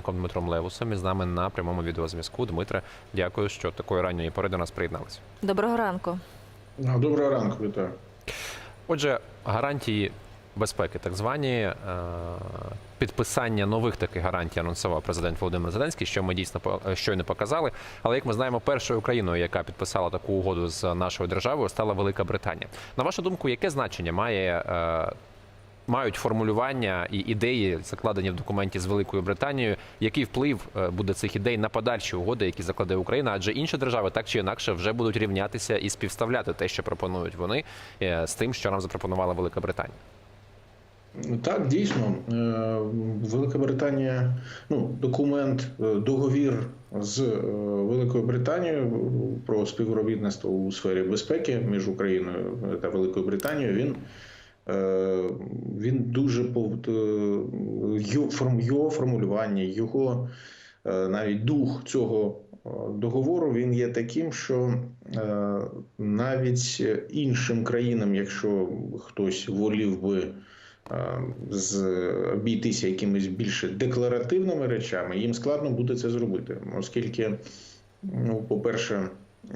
Дмитром Левусом і з нами на прямому відеозв'язку. Дмитре, дякую, що такої ранньої пори до нас приєдналися. Доброго ранку. Доброго ранку, вітаю. Отже, гарантії безпеки, так звані е, підписання нових таких гарантій анонсував президент Володимир Зеленський, що ми дійсно по- е, щойно показали. Але як ми знаємо, першою країною, яка підписала таку угоду з нашою державою, стала Велика Британія. На вашу думку, яке значення має? Мають формулювання і ідеї, закладені в документі з Великою Британією. Який вплив е, буде цих ідей на подальші угоди, які закладе Україна? Адже інші держави так чи інакше вже будуть рівнятися і співставляти те, що пропонують вони, е, з тим, що нам запропонувала Велика Британія. Так, дійсно, е, Велика Британія, ну, документ, договір з Великою Британією про співробітництво у сфері безпеки між Україною та Великою Британією. Він він дуже е, його формулювання, його е, навіть дух цього е, договору він є таким, що е, навіть іншим країнам, якщо хтось волів би е, з обійтися якимись більше декларативними речами, їм складно буде це зробити, оскільки, ну, по-перше,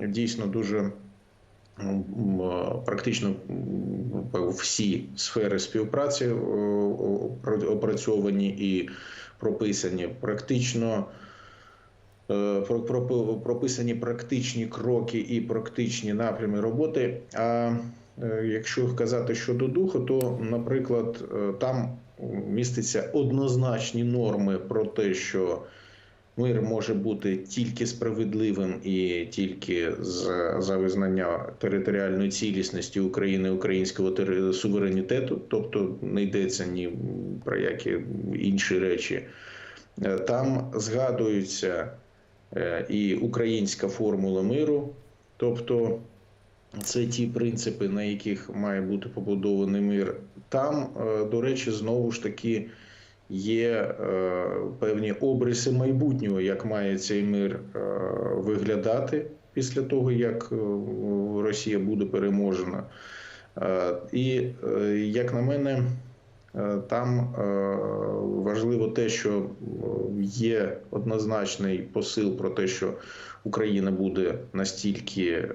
дійсно дуже практично всі сфери співпраці е, опрацьовані і прописані. Практично е, про- про- прописані практичні кроки і практичні напрями роботи. А е, якщо казати щодо духу, то, наприклад, там містяться однозначні норми про те, що мир може бути тільки справедливим і тільки з- за визнання територіальної цілісності України, українського тери- суверенітету, тобто не йдеться ні про які інші речі. Е, Там згадується е, і українська формула миру, тобто це ті принципи, на яких має бути побудований мир. Там, е, до речі, знову ж таки є е, певні обриси майбутнього, як має цей мир е, виглядати після того, як е, Росія буде переможена. Е, І, е, як на мене, Там е, важливо те, що е, є однозначний посил про те, що Україна буде настільки е,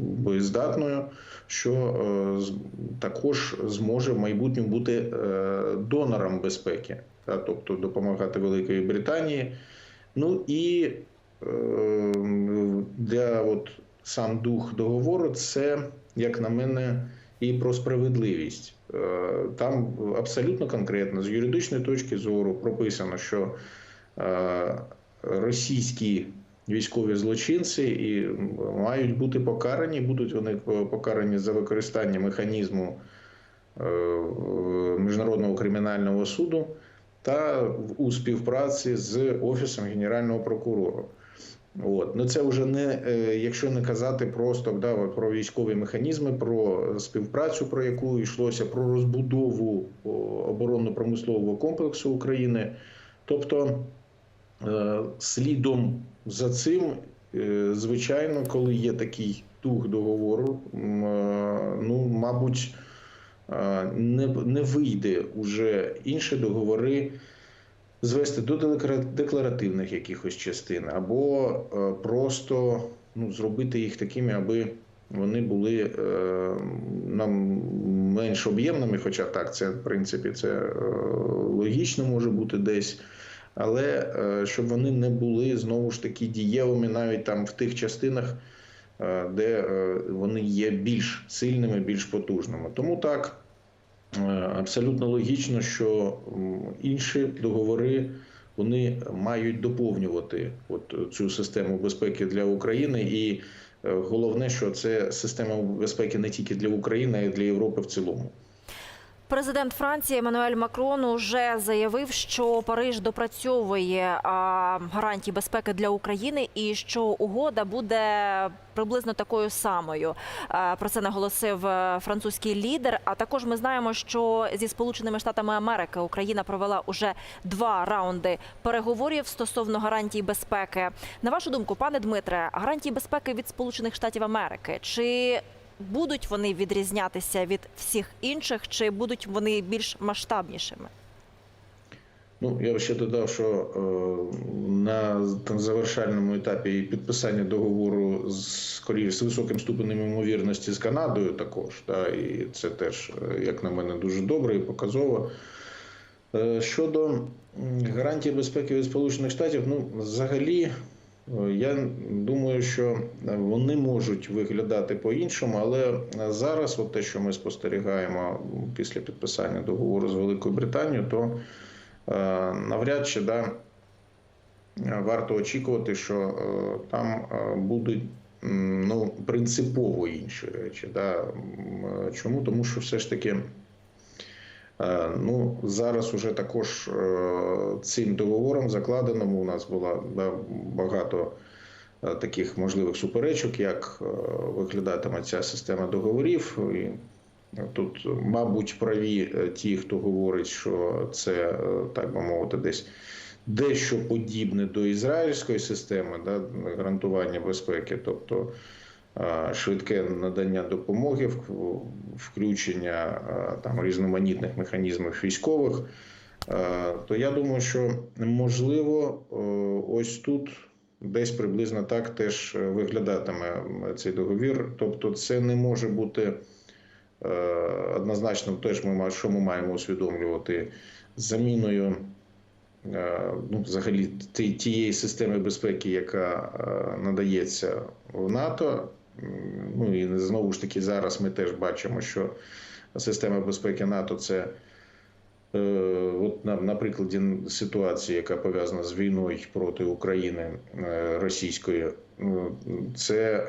боєздатною, що е, також зможе в майбутньому бути е, донором безпеки, тобто допомагати Великій Британії. Ну і е, для от сам дух договору, це, як на мене, і про справедливість. Е, Там абсолютно конкретно з юридичної точки зору прописано, що е, російські військові злочинці і мають бути покарані, будуть вони покарані за використання механізму е, Міжнародного кримінального суду та у співпраці з Офісом Генерального прокурора. От. Ну це вже не е, якщо не казати просто да, про військові механізми, про співпрацю, про яку йшлося, про розбудову оборонно-промислового комплексу України. Тобто е, слідом за цим, е, звичайно, коли є такий дух договору, ну, мабуть, не, не вийде уже інші договори звести до деклара- декларативних якихось частин, або е, просто ну, зробити їх такими, аби вони були е, нам менш об'ємними, хоча так, це в принципі це е, логічно може бути десь. Але щоб вони не були знову ж таки дієвими навіть там в тих частинах, де вони є більш сильними, більш потужними. Тому так, Абсолютно логічно, що інші договори вони мають доповнювати от цю систему безпеки для України. І е, головне, що це система безпеки не тільки для України, а й для Європи в цілому. Президент Франції Еммануель Макрон уже заявив, що Париж допрацьовує гарантії безпеки для України і що угода буде приблизно такою самою. Про це наголосив е, французький лідер. А також ми знаємо, що зі Сполученими Штатами Америки Україна провела уже два раунди переговорів стосовно гарантій безпеки. На вашу думку, пане Дмитре, гарантії безпеки від Сполучених Штатів Америки чи будуть вони відрізнятися від всіх інших, чи будуть вони більш масштабнішими? Ну, я ще додав, що е, на там, завершальному етапі підписання договору з скоріше з високим ступенем ймовірності з Канадою також. Да, і це теж, е, як на мене, дуже добре і показово. Е, Щодо гарантії безпеки від Сполучених Штатів, ну, взагалі, я думаю, що вони можуть виглядати по-іншому, але зараз, от те, що ми спостерігаємо після підписання договору з Великою Британією, то е, навряд чи да, варто очікувати, що е, там е, будуть ну, принципово інші речі. Да. Е, Чому? Тому що все ж таки. Е, Ну, зараз уже також е, цим договором закладеному у нас було багато е, таких можливих суперечок, як виглядатиме ця система договорів. І тут, мабуть, праві ті, хто говорить, що це, так би мовити, десь дещо подібне до ізраїльської системи да, гарантування безпеки, тобто швидке надання допомоги, включення е, там різноманітних механізмів військових. Е, То я думаю, що можливо, е, ось тут десь приблизно так теж виглядатиме цей договір. Тобто, це не може бути е, однозначно, теж ми що ми маємо усвідомлювати заміною. е, Ну, взагалі тієї системи безпеки, яка е, надається в НАТО. Ну і знову ж таки зараз ми теж бачимо, що система безпеки НАТО це е, от на, на прикладі ситуації, яка пов'язана з війною проти України е, російської. е, Це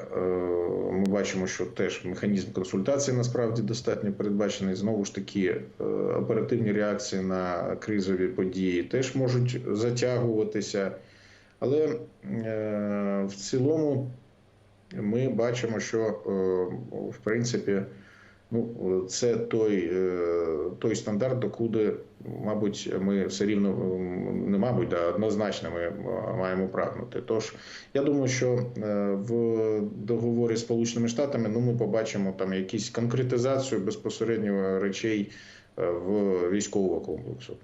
ми бачимо, що теж механізм консультації насправді достатньо передбачений. Знову ж таки, оперативні реакції на кризові події теж можуть затягуватися. Але в цілому ми бачимо, що е, в принципі ну, це той, е, той стандарт, докуди, мабуть, ми все рівно не мабуть, да, однозначно ми е, маємо прагнути. Тож я думаю, що в договорі з Сполученими Штатами ну, ми побачимо там якісь конкретизацію безпосередньо речей в військового комплексу.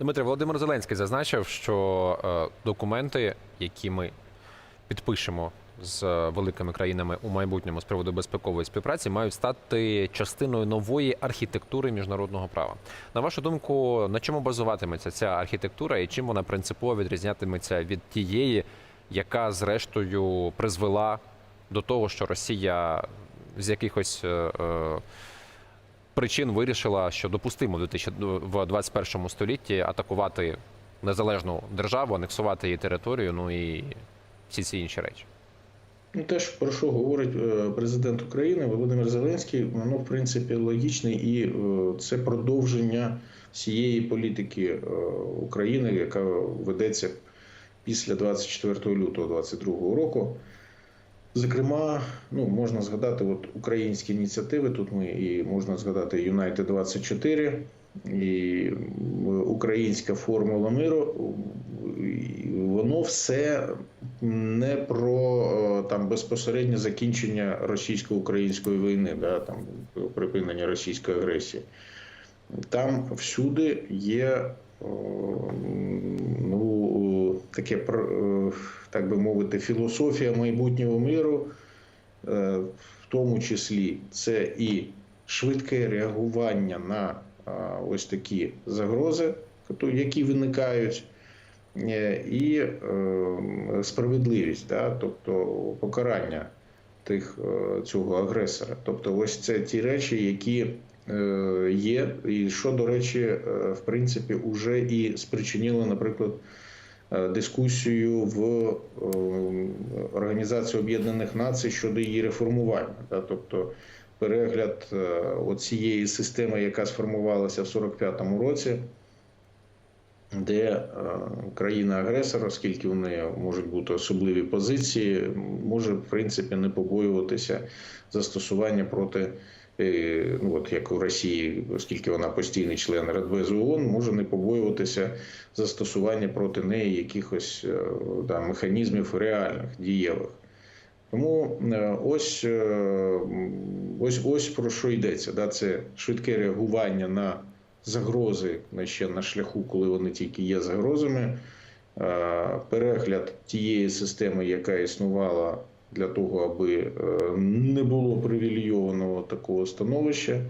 Дмитрий Володимир Зеленський зазначив, що документи, які ми підпишемо з е, великими країнами у майбутньому з приводу безпекової співпраці, мають стати частиною нової архітектури міжнародного права. На вашу думку, на чому базуватиметься ця архітектура і чим вона принципово відрізнятиметься від тієї, яка зрештою призвела до того, що Росія з якихось е, е, причин вирішила, що допустимо в 2000 в 21 столітті атакувати незалежну державу, анексувати її територію, ну і всі ці інші речі. Ну, теж про що говорить е, президент України Володимир Зеленський, воно в принципі логічне і е, це продовження всієї політики е, України, яка ведеться після 24 лютого 2022 року. Зокрема, ну можна згадати от українські ініціативи. Тут ми і можна згадати United 24 і українська формула миру. Воно все не про е, там безпосереднє закінчення російсько-української війни, да, там припинення російської агресії. Там всюди є ну, таке, е, так би мовити, філософія майбутнього миру, Е, в тому числі це і швидке реагування на ось такі загрози, які виникають, е, і е, справедливість, да, тобто покарання тих е, цього агресора. Тобто, ось це ті речі, які е, є, і що, до речі, е, в принципі, вже і спричинило, наприклад, е, дискусію в е, Організації Об'єднаних Націй щодо її реформування. Тобто перегляд е, оцієї системи, яка сформувалася в 45-му році, де е, країна-агресор, оскільки в неї можуть бути особливі позиції, може в принципі не побоюватися застосування проти. е, Ну, от як у Росії, оскільки вона постійний член Радбезу ООН, може не побоюватися застосування проти неї якихось е, да, механізмів реальних, дієвих. Тому ось, ось, ось про що йдеться. Да? Це швидке реагування на загрози ще на шляху, коли вони тільки є загрозами. Е, Перегляд тієї системи, яка існувала для того, аби е, не було привілейованого такого становища.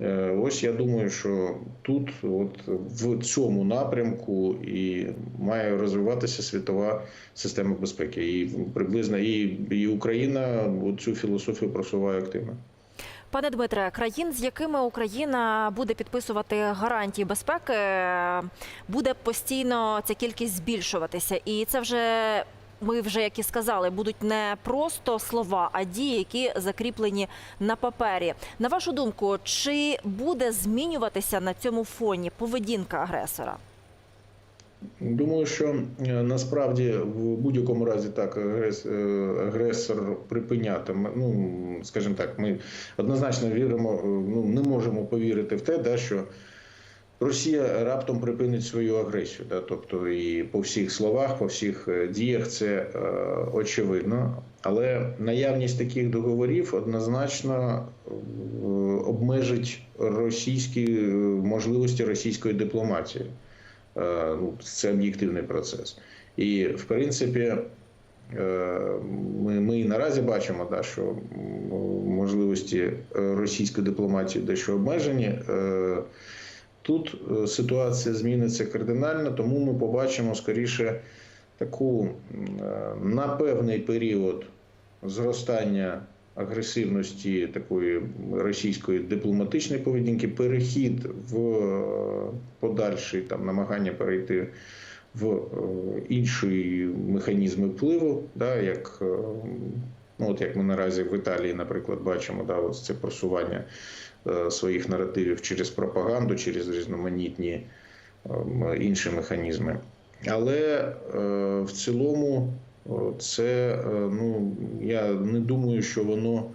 Е, Ось я думаю, що тут, от в цьому напрямку, і має розвиватися світова система безпеки. І приблизно і, і Україна цю філософію просуває активно. Пане Дмитре, країн, з якими Україна буде підписувати гарантії безпеки, буде постійно ця кількість збільшуватися, і це вже. Ми вже, як і сказали, будуть не просто слова, а дії, які закріплені на папері. На вашу думку, чи буде змінюватися на цьому фоні поведінка агресора? Думаю, що е, насправді в будь-якому разі так е, агресор припинятиме. Ну скажімо так, ми однозначно віримо, е, ну не можемо повірити в те, да, що Росія раптом припинить свою агресію. Да, тобто і по всіх словах, по всіх діях це е, очевидно. Але наявність таких договорів однозначно обмежить російські можливості російської дипломатії. Е, ну, це об'єктивний процес. І в принципі, е, ми, ми наразі бачимо, да, що можливості російської дипломатії дещо обмежені. Е, Тут ситуація зміниться кардинально, тому ми побачимо скоріше таку на певний період зростання агресивності такої російської дипломатичної поведінки, перехід в е, подальший там намагання перейти в е, інші механізми впливу, да, як, е, ну, от як ми наразі в Італії, наприклад, бачимо, да, ось це просування своїх наративів через пропаганду, через різноманітні ем, інші механізми. Але в цілому це е, ну я не думаю, що воно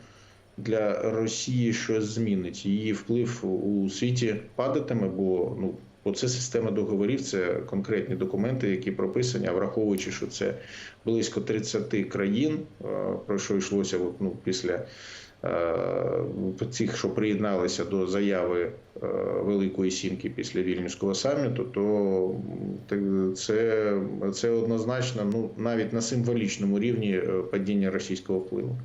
для Росії щось змінить. Її вплив у світі падатиме, бо ну. Бо це система договорів, це конкретні документи, які прописані, а враховуючи, що це близько 30 країн, е, про що йшлося ну, після цих, що приєдналися до заяви е, Великої Сімки після Вільнюського саміту, то це, це однозначно ну, навіть на символічному рівні е, падіння російського впливу.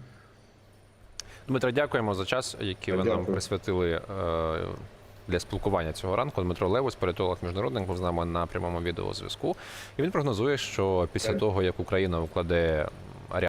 Дмитро, дякуємо за час, який ви нам присвятили е, для спілкування цього ранку. Дмитро Левус, політолог міжнародник, був з нами на прямому відеозв'язку. І він прогнозує, що після того, як Україна укладе